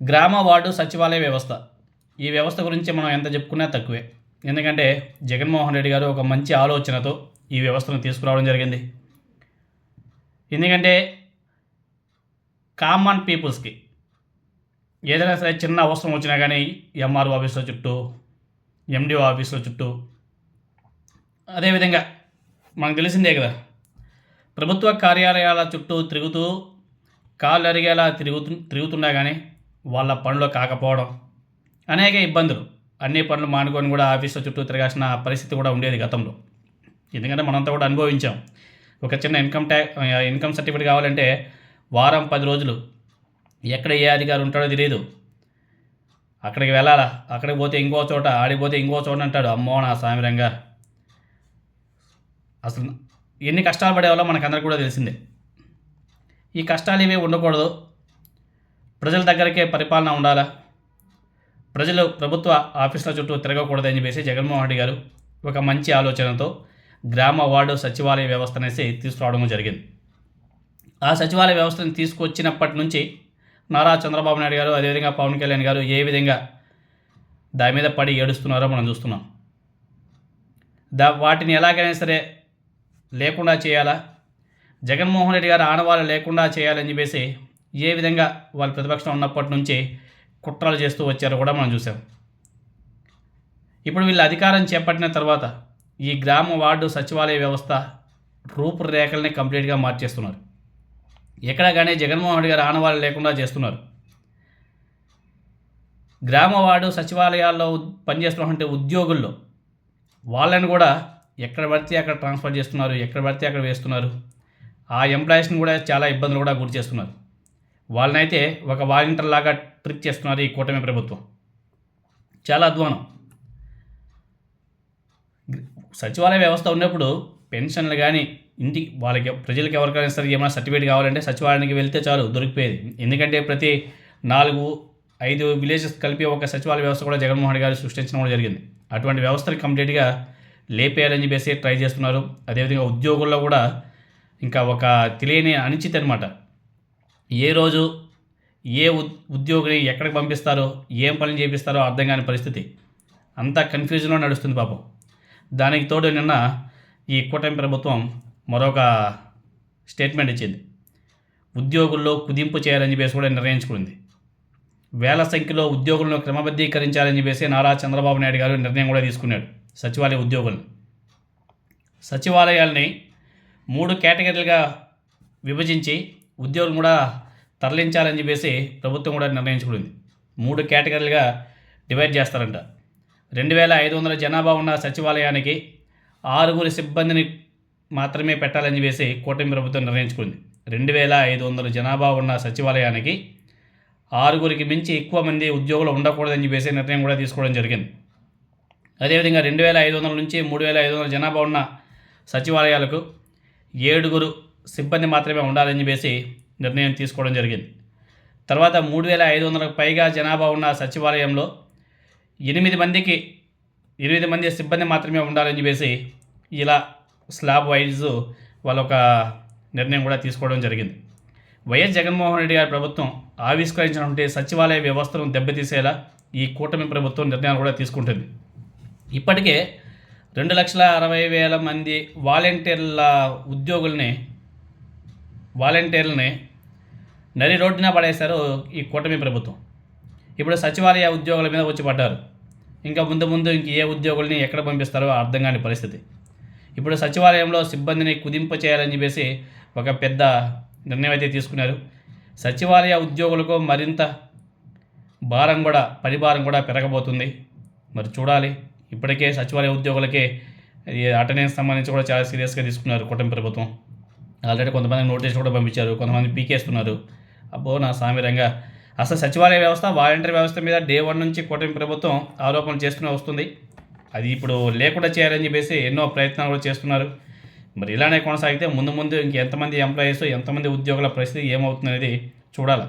గ్రామ వార్డు సచివాలయ వ్యవస్థ. ఈ వ్యవస్థ గురించి మనం ఎంత చెప్పుకున్నా తక్కువే. ఎందుకంటే జగన్మోహన్ రెడ్డి గారు ఒక మంచి ఆలోచనతో ఈ వ్యవస్థను తీసుకురావడం జరిగింది. ఎందుకంటే కామన్ పీపుల్స్కి ఏదైనా సరే చిన్న అవసరం వచ్చినా కానీ ఎంఆర్ఓ ఆఫీసుల చుట్టూ ఎండిఓ ఆఫీసుల చుట్టూ అదేవిధంగా మనకు తెలిసిందే కదా ప్రభుత్వ కార్యాలయాల చుట్టూ తిరుగుతూ కాళ్ళు అరిగేలా తిరుగుతు తిరుగుతున్నా కానీ వాళ్ళ పనులు కాకపోవడం అనేక ఇబ్బందులు. అన్ని పనులు మానుకొని కూడా ఆఫీస్లో చుట్టూ తిరగాల్సిన పరిస్థితి కూడా ఉండేది గతంలో. ఎందుకంటే మనంతా కూడా అనుభవించాం. ఒక చిన్న ఇన్కమ్ ట్యాక్స్ ఇన్కమ్ సర్టిఫికేట్ కావాలంటే వారం పది రోజులు ఎక్కడ ఏ అధికారి ఉంటాడో తెలియదు అక్కడికి వెళ్ళాలా? అక్కడికి పోతే ఇంకో చోట ఆడికి పోతే ఇంకో చోట అంటాడు అమ్మో నా సామిరంగా. అసలు ఎన్ని కష్టాలు పడేవాళ్ళో మనకందరికి కూడా తెలిసిందే. ఈ కష్టాలు ఇవి ఉండకూడదు. ప్రజల దగ్గరికే పరిపాలన ఉండాలా? ప్రజలు ప్రభుత్వ ఆఫీసుల చుట్టూ తిరగకూడదని చెప్పేసి జగన్మోహన్ రెడ్డి గారు ఒక మంచి ఆలోచనతో గ్రామ వార్డు సచివాలయ వ్యవస్థ అనేసి తీసుకురావడం జరిగింది. ఆ సచివాలయ వ్యవస్థను తీసుకొచ్చినప్పటి నుంచి నారా చంద్రబాబు నాయుడు గారు అదేవిధంగా పవన్ కళ్యాణ్ గారు ఏ విధంగా దాని మీద పడి ఏడుస్తున్నారో మనం చూస్తున్నాం. దా వాటిని ఎలాగైనా సరే లేకుండా చేయాలా? జగన్మోహన్ రెడ్డి గారు ఆనవాళ్ళు లేకుండా చేయాలని చెప్పేసి ఏ విధంగా వాళ్ళు ప్రతిపక్షం ఉన్నప్పటి నుంచే కుట్రలు చేస్తూ వచ్చారో కూడా మనం చూసాం. ఇప్పుడు వీళ్ళు అధికారం చేపట్టిన తర్వాత ఈ గ్రామ వార్డు సచివాలయ వ్యవస్థ రూపురేఖల్ని కంప్లీట్గా మార్చేస్తున్నారు. ఎక్కడ కానీ జగన్మోహన్ రెడ్డి గారు ఆనవాళ్ళు లేకుండా చేస్తున్నారు. గ్రామ వార్డు సచివాలయాల్లో పనిచేస్తున్నటువంటి ఉద్యోగుల్లో వాళ్ళని కూడా ఎక్కడ పడితే అక్కడ ట్రాన్స్ఫర్ చేస్తున్నారు ఎక్కడ పడితే అక్కడ వేస్తున్నారు. ఆ ఎంప్లాయీస్ని కూడా చాలా ఇబ్బందులు కూడా గురి చేస్తున్నారు. వాళ్ళనైతే ఒక వాలంటీర్ లాగా ట్రిక్ చేస్తున్నారు ఈ కూటమి ప్రభుత్వం. చాలా అధ్వానం. సచివాలయ వ్యవస్థ ఉన్నప్పుడు పెన్షన్లు కానీ ఇంటి వాళ్ళకి ప్రజలకు ఎవరికైనా సరే ఏమైనా సర్టిఫికేట్ కావాలంటే సచివాలయానికి వెళ్తే చాలు దొరికిపోయేది. ఎందుకంటే ప్రతి నాలుగు ఐదు విలేజెస్ కలిపి ఒక సచివాలయ వ్యవస్థ కూడా జగన్మోహన్ గారు సృష్టించడం కూడా జరిగింది. అటువంటి వ్యవస్థని కంప్లీట్గా లేపేయాలని చెప్పేసి ట్రై చేస్తున్నారు. అదేవిధంగా ఉద్యోగుల్లో కూడా ఇంకా ఒక తెలియని అనిశ్చితి అనమాట ఏ రోజు ఏ ఉద్యోగిని ఎక్కడికి పంపిస్తారో ఏం పనులు చేపిస్తారో అర్థం కాని పరిస్థితి. అంతా కన్ఫ్యూజన్లో నడుస్తుంది పాపం. దానికి తోడు నిన్న ఈ కూటమి ప్రభుత్వం మరొక స్టేట్మెంట్ ఇచ్చింది. ఉద్యోగుల్లో కుదింపు చేయాలని చెప్పేసి కూడా నిర్ణయించుకుంది. వేల సంఖ్యలో ఉద్యోగులను క్రమబద్ధీకరించాలని చెప్పేసి నారా చంద్రబాబు నాయుడు గారు నిర్ణయం కూడా తీసుకున్నాడు సచివాలయ ఉద్యోగులను. సచివాలయాల్ని మూడు కేటగిరీలుగా విభజించి ఉద్యోగులు కూడా తరలించాలని చెప్పేసి ప్రభుత్వం కూడా నిర్ణయించుకుంది. మూడు కేటగిరీలుగా డివైడ్ చేస్తారంట. రెండు వేల ఐదు వందల జనాభా ఉన్న సచివాలయానికి ఆరుగురు సిబ్బందిని మాత్రమే పెట్టాలని చెప్పేసి కూటమి ప్రభుత్వం నిర్ణయించుకుంది. రెండు వేల ఐదు వందల జనాభా ఉన్న సచివాలయానికి ఆరుగురికి మించి ఎక్కువ మంది ఉద్యోగులు ఉండకూడదని చెప్పేసి నిర్ణయం కూడా తీసుకోవడం జరిగింది. అదేవిధంగా రెండు వేల ఐదు వందల నుంచి మూడు వేల ఐదు వందల జనాభా ఉన్న సచివాలయాలకు ఏడుగురు సిబ్బంది మాత్రమే ఉండాలని చెప్పేసి నిర్ణయం తీసుకోవడం జరిగింది. తర్వాత మూడు వేల ఐదు వందలకు పైగా జనాభా ఉన్న సచివాలయంలో ఎనిమిది మందికి ఎనిమిది మంది సిబ్బంది మాత్రమే ఉండాలని చెప్పేసి ఇలా స్లాబ్ వైజ్ వాళ్ళ ఒక నిర్ణయం కూడా తీసుకోవడం జరిగింది. వైఎస్ జగన్మోహన్ రెడ్డి గారి ప్రభుత్వం ఆవిష్కరించినటువంటి సచివాలయ వ్యవస్థను దెబ్బతీసేలా ఈ కూటమి ప్రభుత్వం నిర్ణయాలు కూడా తీసుకుంటుంది. ఇప్పటికే రెండు లక్షల అరవై వేల మంది వాలంటీర్ల ఉద్యోగుల్ని వాలంటీర్లని నరి రోడ్డున పడేశారు ఈ కూటమి ప్రభుత్వం. ఇప్పుడు సచివాలయ ఉద్యోగుల మీద వచ్చి పడ్డారు. ఇంకా ముందు ముందు ఇంక ఏ ఉద్యోగుల్ని ఎక్కడ పంపిస్తారో అర్థం కాని పరిస్థితి. ఇప్పుడు సచివాలయంలో సిబ్బందిని కుదింప చేయాలని చెప్పేసి ఒక పెద్ద నిర్ణయం అయితే తీసుకున్నారు. సచివాలయ ఉద్యోగులకు మరింత భారం కూడా పని భారం కూడా పెరగబోతుంది. మరి చూడాలి. ఇప్పటికే సచివాలయ ఉద్యోగులకే ఈ అటెండెన్స్ సంబంధించి కూడా చాలా సీరియస్గా తీసుకున్నారు కూటమి ప్రభుత్వం. ఆల్రెడీ కొంతమంది నోటీస్ కూడా పంపించారు కొంతమంది పీకేస్తున్నారు. అబ్బో నా సామిరంగా అసలు సచివాలయ వ్యవస్థ వాలంటీర్ వ్యవస్థ మీద డే వన్ నుంచి కూటమి ప్రభుత్వం ఆరోపణలు చేస్తూనే వస్తుంది. అది ఇప్పుడు లేకుండా చేయాలని చెప్పేసి ఎన్నో ప్రయత్నాలు కూడా చేస్తున్నారు. మరి ఇలానే కొనసాగితే ముందు ముందు ఇంకెంతమంది ఎంప్లాయీస్ ఎంతమంది ఉద్యోగుల పరిస్థితి ఏమవుతుంది అనేది చూడాలి.